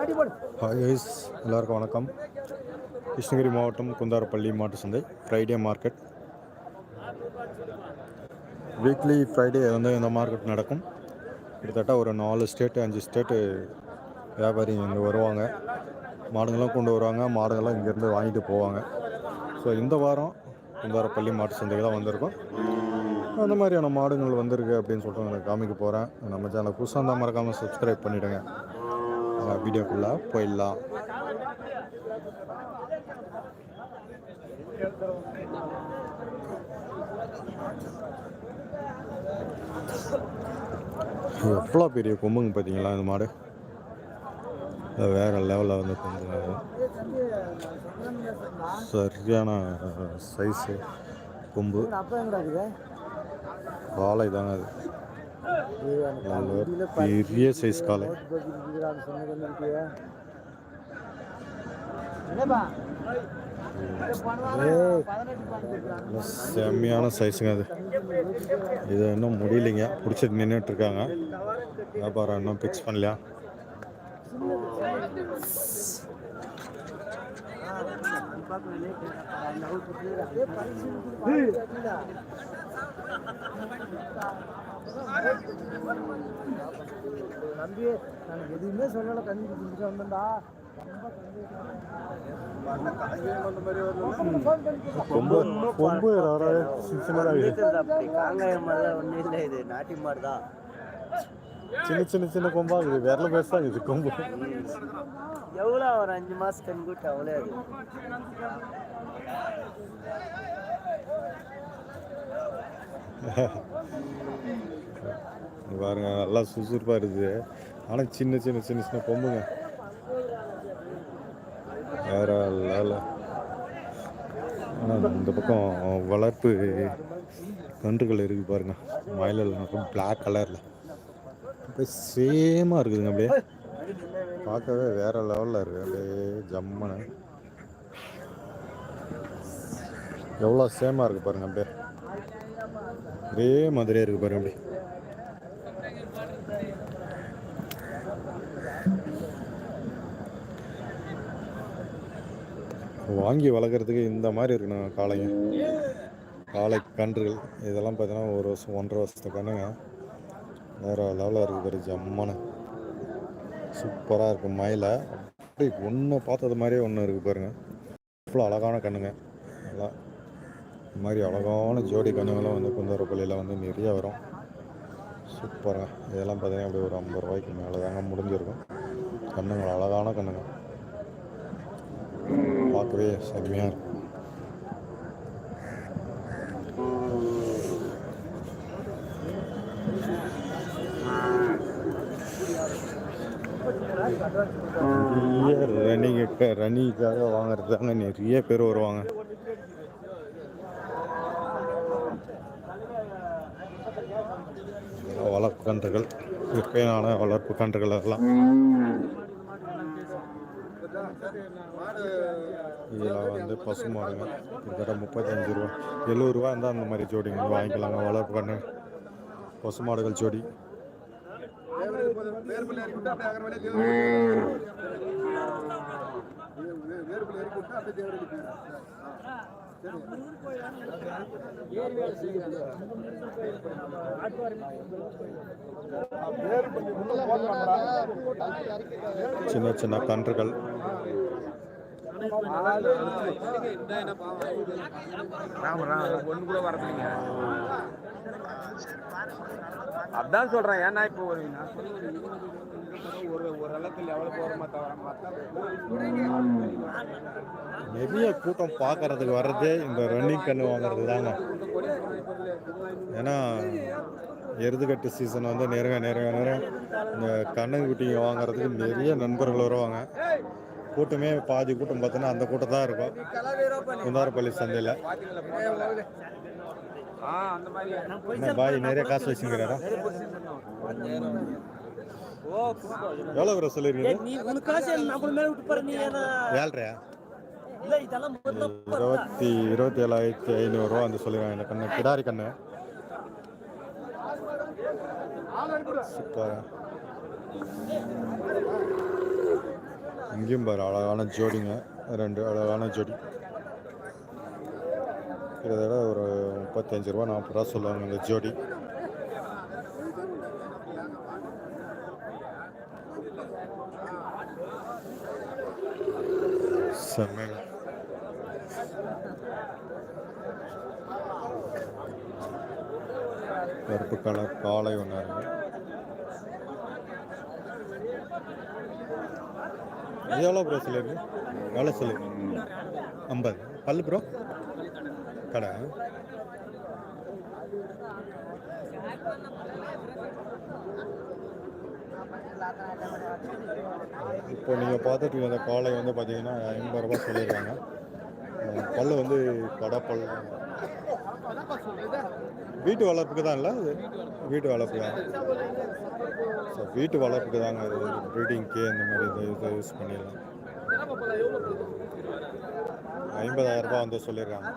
ஹாய்ஸ் guys எல்லாருக்கும் வணக்கம். கிருஷ்ணகிரி மாவட்டம் குந்தாரப்பள்ளி மாட்டு சந்தை ஃப்ரைடே மார்க்கெட் வீக்லி ஃப்ரைடே வந்து இந்த மார்க்கெட் நடக்கும். கிட்டத்தட்ட ஒரு நாலு ஸ்டேட்டு அஞ்சு ஸ்டேட்டு வியாபாரி இங்கே வருவாங்க. மாடுங்கள்லாம் கொண்டு வருவாங்க மாடுங்கள்லாம் இங்கேருந்து வாங்கிட்டு போவாங்க. ஸோ இந்த வாரம் குந்தாரப்பள்ளி மாட்டு சந்தைக்கு தான் வந்திருக்கோம். அந்த மாதிரியான மாடுங்கள் வந்திருக்கு அப்படின்னு சொல்லிட்டு உங்களுக்கு காமிக்க போகிறேன் நம்ம சேனல் புதுசாக இருந்தால் மறக்காமல் சப்ஸ்கிரைப் பண்ணிவிடுங்க வீடியோக்குள்ளே போயிடலாம். எவ்வளோ பெரிய கொம்புங்க பார்த்தீங்களா இந்த மாடு? வேற லெவலில் வந்து கொஞ்சம் சரியான சைஸு கொம்பு. வாழை தாங்க அது. பெரிய சைஸ் காலை செம்மையான சைஸுங்க அது. இது இன்னும் முடியலைங்க. பிடிச்சிட்டு நின்றுட்டு இருக்காங்க. வியாபாரம் இன்னும் ஃபிக்ஸ் பண்ணலையா? நம்பி நான் எதுவுமே சொல்லலை கஞ்சி குடிச்சிட்டு வந்தேன்டா இது நாட்டி மாடு தான் சின்ன சின்ன சின்ன கொம்பா இருக்குது. விரல பெருசாக இருக்குது கொம்பு. எவ்வளோ ஒரு அஞ்சு மாதம் கண் கூட்டு அவ்வளோ அது? பாருங்க நல்லா சுறுசுறுப்பாக இருக்குது. ஆனால் சின்ன சின்ன சின்ன சின்ன பொம்புங்க வேற லெவல ஆனால் இந்த பக்கம் வளர்ப்பு கன்றுகள் இருக்குது பாருங்க. மயிலில் பிளாக் கலரில் அப்படியே சேமாக இருக்குதுங்க அப்படியே. பார்க்கவே வேற லெவலில் இருக்குது அப்படியே ஜம்மனு எவ்வளோ சேமாக இருக்குது பாருங்க அப்படியே. ஒரே மாதிரியே இருக்குது பாருங்க அப்படி. வாங்கி வளர்க்குறதுக்கு இந்த மாதிரி இருக்கணும் காளைங்க. காளை கன்றுகள் இதெல்லாம் பார்த்தீங்கன்னா ஒரு வருஷம் ஒன்றரை வருஷத்து கண்ணுங்க. வேறு லெவலில் இருக்குது பாரு ஜம்மான சூப்பராக இருக்கும் மயிலை. அப்படி ஒன்று பார்த்தது மாதிரியே ஒன்று இருக்குது பாருங்க. அவ்வளோ அழகான கண்ணுங்க. நல்லா இந்த மாதிரி அழகான ஜோடி கண்ணுங்களும் வந்து குந்தரப்பள்ளியில் வந்து நிறைய வரும். சூப்பராக இதெல்லாம் பார்த்தீங்கன்னா அப்படியே ஒரு ஐம்பது ரூபாய்க்கு மேலே தாங்க முடிஞ்சிருக்கும். கண்ணுங்கள் அழகான கண்ணுங்க. பார்க்கவே செம்மையாக இருக்கும் நிறைய ரன்னிங் வாங்குறது வாங்குறதுதாங்க நிறைய பேர் வருவாங்க. வளர்ப்பு கன்றுகள் இயற்கையான வளர்ப்பு கன்றுகள் எல்லாம். இதில் வந்து பசு மாடுங்க கிட்டத்தட்ட முப்பத்தஞ்சு ரூபா எழுபது ரூபா இருந்தால் அந்த மாதிரி ஜோடிங்க வாங்கிக்கலாங்க வளர்ப்பு கண்ணு பசு மாடுகள் ஜோடி. சின்ன சின்ன கன்றுகள். கூட வரதுங்க அதான் சொல்றேன் ஏன்னா இப்போ ஒரு ஒரு ஒரு தவிர நிறைய கூட்டம் பார்க்கறதுக்கு வர்றதே இந்த ரன்னிங் கன்று வாங்குறது தாங்க. ஏன்னா எருதுகட்டு சீசன் வந்து நெருங்க நெருங்க நேரம் இந்த கண்ணுக்குட்டிங்க வாங்குறதுக்கு நிறைய நண்பர்கள் வருவாங்க. கூட்டமே பாதி கூட்டம் பார்த்தோன்னா அந்த கூட்டம் தான் இருக்கும். குந்தாரப்பள்ளி சந்தையில். பாய் நிறைய காசு வச்சுக்கிறாரா எவ்வளோ வர சொல்லிருக்கீங்க? ஏழ்ரையா? இருபத்தி இருபத்தி ஏழாயிரத்தி ஐநூறுரூவா வந்து சொல்லிடுவாங்க இந்த கண்ணு கிடாரி கண்ணு. சூப்பர். இங்கேயும் பாரு அழகான ஜோடிங்க. ரெண்டு அழகான ஜோடி. கிட்டத்தட்ட ஒரு முப்பத்தஞ்சு ரூபா நாற்பது ரூபா சொல்லுவாங்க இந்த ஜோடி. செம்மங்க. கருப்பு கலர் காளை ஒன்று இருக்குது எவ்வளோ ப்ரோ சொல்லியிருக்கு. எவ்வளோ சொல்லு ஐம்பது. பல்லு ப்ரோ கடை. இப்போ நீங்கள் பார்த்துட்டு இருந்த இந்த வந்து பார்த்தீங்கன்னா ஐம்பது ரூபா சொல்லியிருக்காங்க. பல்லு வந்து கடை வீட்டு வளர்ப்புக்கு தான் இல்லை வீட்டு வளர்ப்பு தான் ஸோ வீட்டு வளர்ப்புக்கு தாங்க வந்து ப்ரீடிங்க்கு இந்த மாதிரி இதை இதை யூஸ் பண்ணிடலாம். ஐம்பதாயிரம் ரூபாய் வந்து சொல்லிடுறாங்க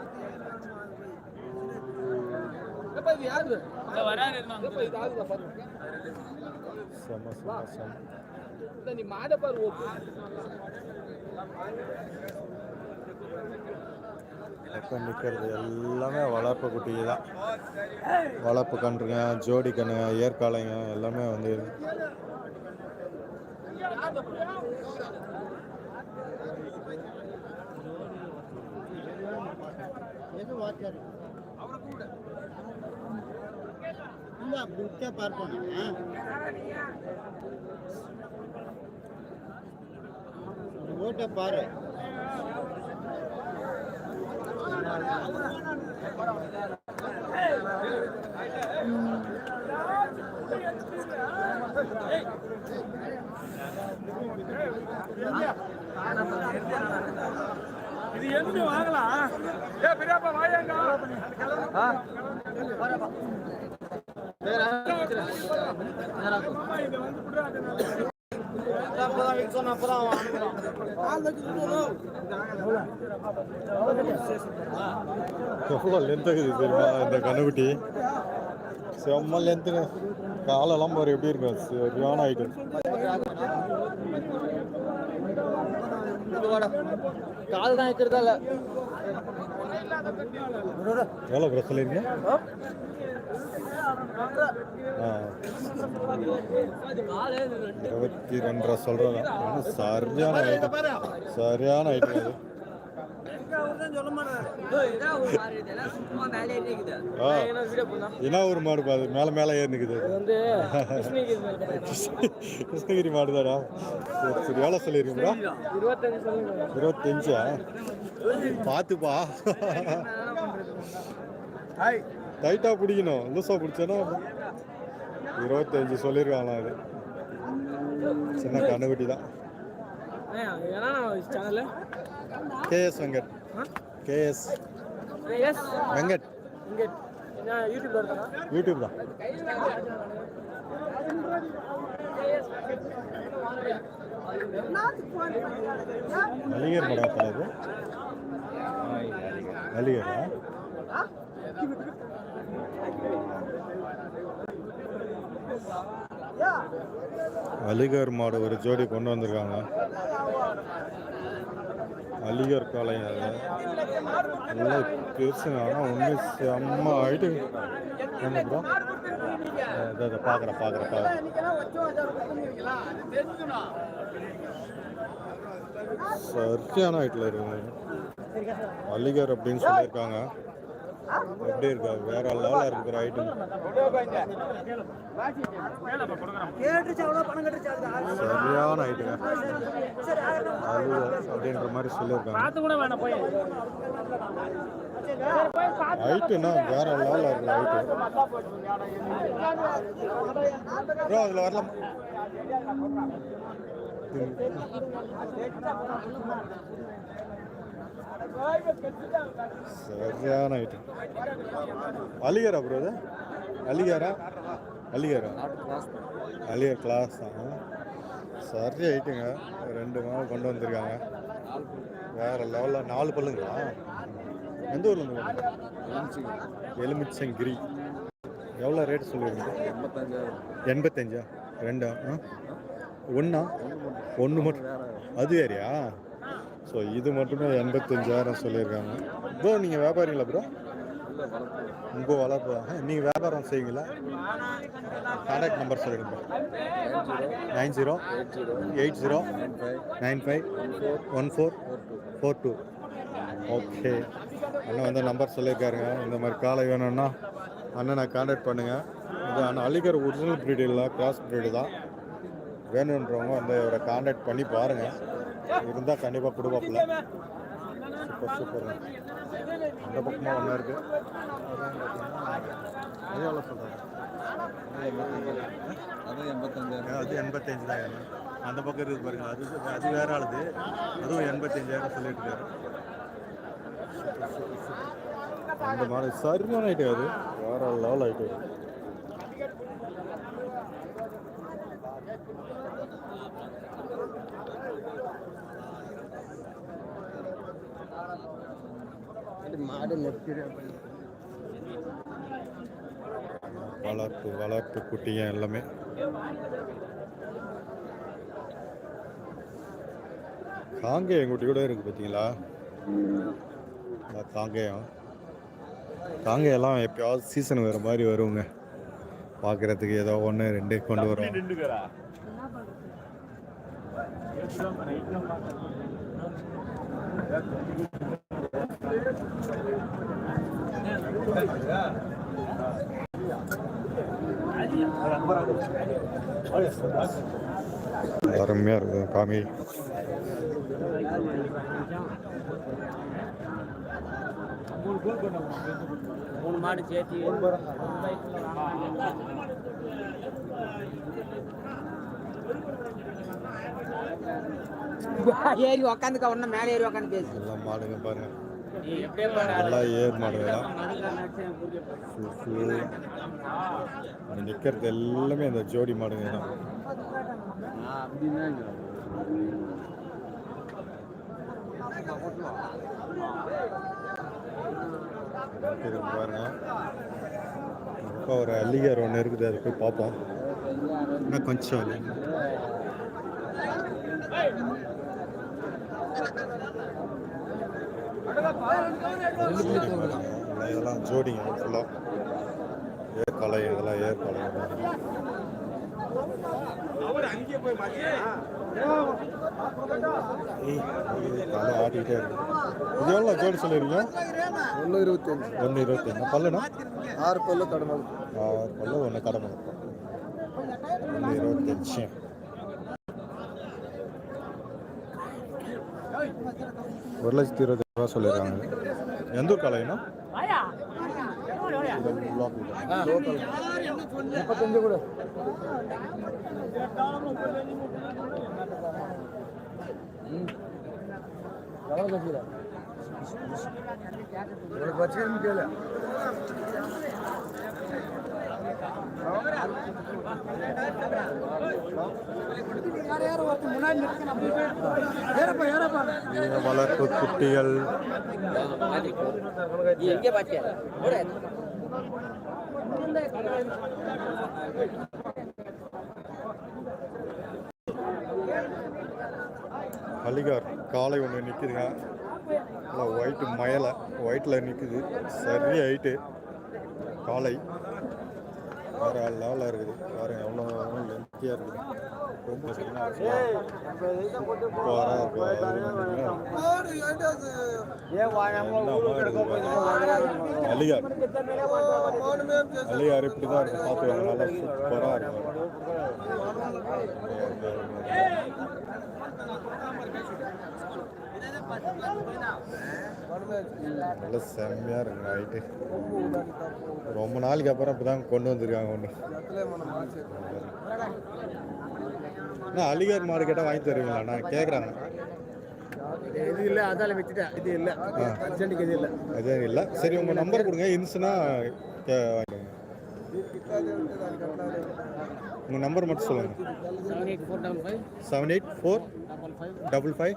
செம்ம செம்ம செம்ம நீ மாட பாரு பக்கம் நிற்கிறது எல்லாமே வளர்ப்பு குட்டிகள் தான். வளர்ப்பு கன்றுங்க ஜோடி கண்ணுங்க ஏற்காலைங்க எல்லாமே வந்து ஓட்ட பாரு இது எங்க வாங்கலாம் ஏ பெரியப்பா வாயாங்க எவ்வளோ லென்த் இருக்குது தெரியுமா இந்த கண்ணுக்குட்டி? செம்ம லென்த்துங்க காலெல்லாம் பாரு எப்படி இருக்கும் சரியான ஹைட்டு கால் தான் இருக்கிறதா இல்ல எவ்வளோ ப்ரோ சொல்லிருக்கீங்க ஆ இருபத்தி ரெண்டு ரூபா சொல்கிறேன் சரியான ஐட்டம் சரியான ஐட்டம் அது. ஆ. என்ன ஒரு மாடு பாது மேலே மேலே ஏறி. வந்து கிருஷ்ணகிரி மாடு. தாடா சரி சரி எவ்வளோ இருபத்தஞ்சு இருபத்தஞ்சா? பார்த்துப்பா. டைட்டாக பிடிக்கணும். லூஸாக பிடிச்சேன்னா இருபத்தஞ்சு சொல்லியிருக்காங்களா அது. சின்ன கண்ணுக்குட்டி தான். K S Venkat. K S S. Venkat. YouTube தான். மளிகர் படம் தலைவர் மளிகரா அலிகர் மாடு ஒரு ஜோடி கொண்டு வந்திருக்காங்க. அலிகர் காலை நல்லா பெருசுங்க. ஆனால் ஒன்று செம்ம ஆயிட்டு என்ன ப்ரோ இதை பார்க்குறேன் பார்க்குறேன் பார்க்குறேன் சரியான ஹைட்டில் இருக்குங்க. அலிகர் அப்படின்னு சொல்லியிருக்காங்க. எப்படி இருக்கா. வேற லெவலில் இருக்கிற ஐட்டம் சரியான ஐட்டம் அது அப்படின்ற மாதிரி சொல்லியிருக்காங்க. பார்த்து வேற லெவலில் இருக்கிற ஹைட்டு வரலாம் சரியான ஐட்டம் அலிகரா ப்ரோ இது? அலிகாரா? அலிகாரா? அலிகர் கிளாஸ் தான். சரி ஐட்டுங்க ரெண்டு மாதம் கொண்டு வந்திருக்காங்க. வேற லெவலில் நாலு பல்லுங்களா? எந்த ஊரில் இருந்து எலுமிச்சங்கிரி. எவ்வளோ ரேட் சொல்லுவீங்க? எண்பத்தஞ்சா? ரெண்டா? ஆ? ஒன்றா ஒன்று மட்டும். அது வேறையா? ஸோ இது மட்டுமே எண்பத்தஞ்சாயிரம் சொல்லியிருக்காங்க. ப்ரோ நீங்கள் வியாபாரிங்களா ப்ரோ உங்கள் வளர்ப்பு நீங்கள் வியாபாரம் செய்வீங்களா? கான்டாக்ட் நம்பர் சொல்லிடுங்க nine zero eight zero nine five one four four two okay அண்ணன் வந்து நம்பர் சொல்லியிருக்காருங்க. இந்த மாதிரி காலை வேணும்னா அண்ணனை கான்டாக்ட் பண்ணுங்கள் இது அண்ணன் அலிகர் ஒரிஜினல் ப்ரீடு இல்லை கிராஸ் ப்ரீடு தான். வேணுன்றவங்க வந்து இவரை கான்டாக்ட் பண்ணி பாருங்கள் இருந்தால் கண்டிப்பாக கொடுப்பாப்புல சூப்பர் சூப்பர் அந்த பக்கமாக ஒன்றா இருக்குது அது எவ்வளோ சொல்கிறாங்க அது எண்பத்தஞ்சாயிரம். அது எண்பத்தஞ்சாயிரம் அந்த பக்கம் இருக்குது பாருங்க. அது அது வேற ஆளுது. அதுவும் எண்பத்தஞ்சாயிரம் சொல்லிட்டு இருக்காரு அந்த மாதிரி சரியான ஐட்டம் அது. வேற லெவல் ஐட்டம் மாடு வளர்ப்பு வளர்ப்பு குட்டிங்க எல்லாமே. காங்கேயம் குட்டி கூட இருக்கு பார்த்தீங்களா காங்கேயம். காங்கேயெல்லாம் எப்பயாவது சீசன் வேறு மாதிரி வருங்க. பார்க்குறதுக்கு ஏதோ ஒன்று ரெண்டு கொண்டு வரும். அருமையாக இருக்கும் காமி மூணு மாடு சேர்த்து. ஏறி உக்காந்துக்க உடனே மேலே ஏறி உக்காந்து பேசு. மாடுங்க பாருங்க. நல்லா ஏர் மாடுங்க ஃபுல் நிற்கிறது எல்லாமே அந்த ஜோடி மாடுங்க தான். பாருங்க. இப்போ ஒரு அல்லிகார் ஒன்று இருக்குது அது போய் பார்ப்போம். இன்னும் கொஞ்சம் இல்லை. இதெல்லாம் ஜோடிங்க ஃபுல்லாக ஏர் கலை இதெல்லாம் ஏர் கலை தலை ஆட்டிக்கிட்டே இருக்கு. இது எவ்வளோ ஜோடி சொல்லிடுங்க ஒன்று இருபத்தஞ்சு. ஒன்று இருபத்தஞ்சு? பல்லுனா ஆறு பல்லு கடமை ஆறு பல்லு ஒன்று கடமை ஒன்று இருபத்தஞ்சு. ஒரு லட்சத்தி இருபது ரூபா சொல்லியிருக்காங்க எந்த ஊர் கலைனா முப்பத்தஞ்சு கூட வச்சுக்கணும் கேளு வளர்ப்பு குட்டிகள். அலிகார் காலை ஒன்று நிற்குதுங்க நல்லா ஒயிட்டு மயலை ஒயிட்டில் நிற்குது சரி ஆயிட்டு காலை. வேறு லெவலில் இருக்குது. பாருங்க எவ்வளோ லென்த்தியாக இருக்குது. ரொம்ப சூப்பராக இருக்கு இப்படி தான் இருக்கும் பார்த்து நல்லா சூப்பராக இருக்கும் நல்ல செம்மையாக இருக்குங்க ஹைட்டு ரொம்ப நாளைக்கு அப்புறம் இப்போ தான் கொண்டு வந்திருக்காங்க ஒன்று அண்ணா அலிகார் மாடு கேட்டால் வாங்கி தருவீங்களாண்ணா கேட்குறாங்க இது இல்லை அதால வச்சுட்டேன் இது இல்லை. அர்ஜென்ட்டுக்கு இது இல்லை. அது இல்லை. சரி உங்கள் நம்பர் கொடுங்க. கே வாங்கிக்கோங்க. உங்கள் நம்பர் மட்டும் சொல்லுங்கள் seven eight four double five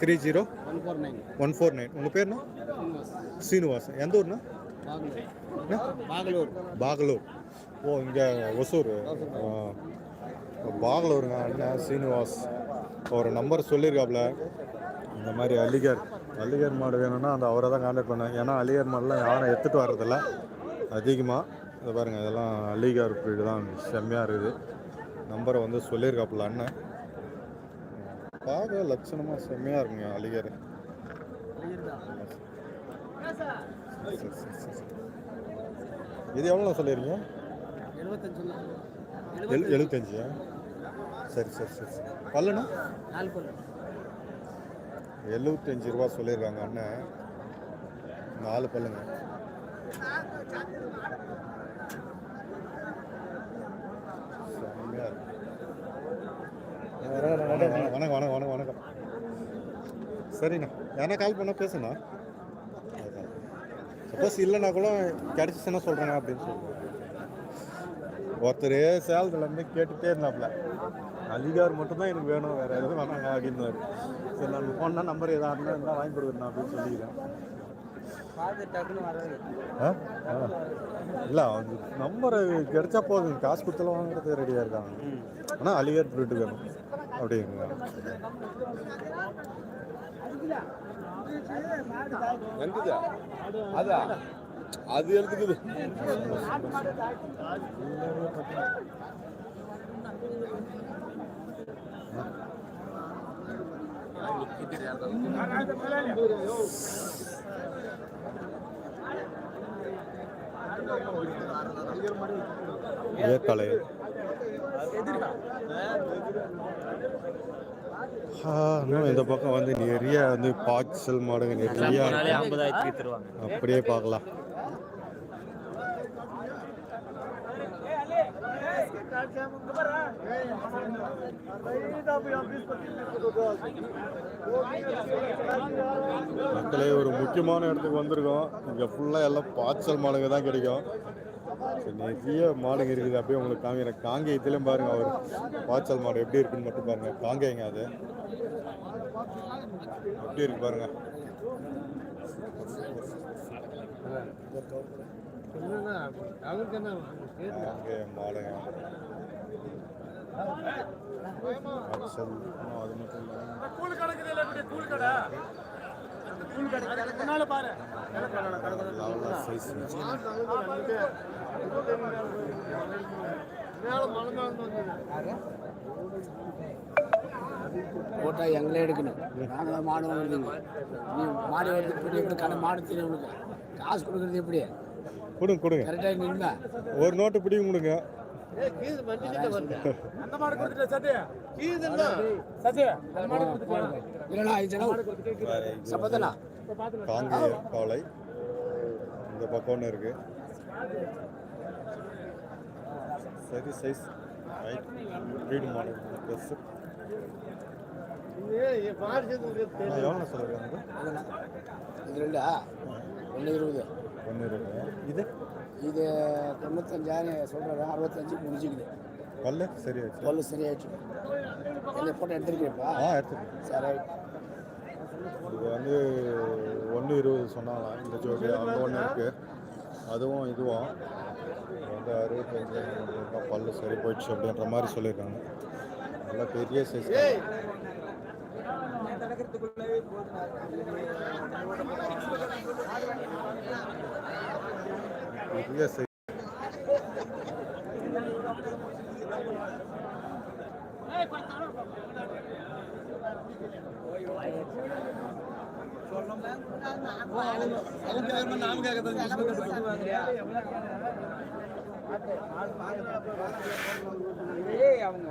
three zero one four nine உங்கள் பேர்ண்ணா சீனிவாஸ். எந்த ஊர்ண்ணா பாகலூர் பாகலூர். ஓ இங்கே ஒசூர். பாகலூருங்க அண்ணன் சீனிவாஸ். ஒரு நம்பர் சொல்லியிருக்காப்புல இந்த மாதிரி அலிகர். அலிகர் மாடு வேணும்னா அந்த அவரை தான் காண்டாக்ட் பண்ணேன். ஏன்னா அலிகர் மாடெலாம் யாரும் எடுத்துகிட்டு வர்றதில்ல. அதிகமாக இதை பாருங்கள் இதெல்லாம் அலிகார் breed தான் செம்மையாக இருக்குது. நம்பரை வந்து சொல்லியிருக்காப்புல அண்ணன். பார்க்க லட்சணமாக செம்மையாக இருக்குங்க அலிகர். சரி, சரி, சரி, சரி. இது எவ்வளோ சொல்லியிருக்கீங்க எழுபத்தஞ்சு. சரி சரி சரி சரி. பல்லுண்ணா? எழுபத்தஞ்சு ரூபா சொல்லியிருக்காங்க அண்ணன் நாலு பல்லுங்க. செம்மையாக இருக்கு. வணக்கம் வணக்கம் வணக்கம் வணக்கம். சரிண்ணா. யாரா கால் பண்ணால் பேசுண்ணா? சப்போஸ் இல்லைன்னா கூட கிடச்சிச்சுன்னா சொல்கிறேங்க அப்படின்னு சொல்லுங்க ஒருத்தர் சேலத்துலேருந்து கேட்டுகிட்டே இருந்தாப்புல அலிகார் மட்டும்தான் எனக்கு வேணும் வேறு எதுவும் வேணாங்க அப்படின்னாரு. சரி நான் ஃபோன்னா நம்பர் எதாவது இருந்தால் வாங்கி கொடுக்குறேன் அப்படின்னு சொல்லிக்கிறேன். இல்லை அவங்க நம்பர் கிடைச்சா போதும். காசு கொடுத்தாலும் வாங்குறது ரெடியாக இருக்காங்க. ஆனால் அலிகார் ப்ரீட்டு வேணும் அப்படிங்க எங்குது அதா? அது எடுத்துக்குது ஏற்காலை. ஆ, இன்னும் இந்த பக்கம் வந்து நிறைய வந்து பாய்ச்சல் மாடுங்க நிறைய. அப்படியே பார்க்கலாம். மக்களே ஒரு முக்கியமான இடத்துக்கு வந்திருக்கோம். இங்கே ஃபுல்லாக எல்லாம் பாய்ச்சல் மாடுங்க தான் கிடைக்கும். சரி, நிறைய மாடுங்க இருக்குது. அப்படியே உங்களுக்கு காமிக்கிறேன். காங்கேயத்திலும் பாருங்க அவர் பாய்ச்சல் மாடு எப்படி இருக்குன்னு மட்டும் பாருங்க. காங்கேயங்க அது. எப்படி இருக்கு பாருங்க. காங்கேய மாடுங்க. அது மட்டும் இல்லை. போட்டா எங்களே எடுக்கணும். நாங்கள் மாடு வாங்குறதுங்க. நீ மாடு எடுத்துட்டு எப்படி கடை மாடு தெரியும் உனக்கு காசு கொடுக்குறது எப்படி கொடுங்க கொடுங்க. கரெக்டாக ஒரு நோட்டு பிடிக்கும் கொடுங்க. காங்கேய காலை இந்த பக்கம் ஒன்று இருக்கு. சரி சைஸ். ரைட் ப்ரீடு மாடல் பெருசு எவ்வளோ சொல்லுங்க இது ரெண்டா? ஒன்று இருபது. ஒன்று இருக்கு இது? இது தொண்ணூத்தஞ்சாயிரம் சொல்கிறேன் அறுபத்தஞ்சு முடிச்சுக்குது பல்லு? சரியாச்சு பல்லு சரியாயிடுச்சு. என்ன போட்டு எடுத்துருக்கீப்பா ஆ எடுத்துக்கோங்க சரி. இது வந்து ஒன்று இருபது சொன்னாலாம் இந்த ஜோடி அங்கே ஒன்று இருக்குது அதுவும் இதுவும். இது வந்து அறுபத்தஞ்சு பல்லு சரி போயிடுச்சு அப்படின்ற மாதிரி சொல்லியிருக்காங்க. நல்லா பெரிய சைஸ் நடக்கிறதுக்குள்ளவே போதும். நாம அவங்க.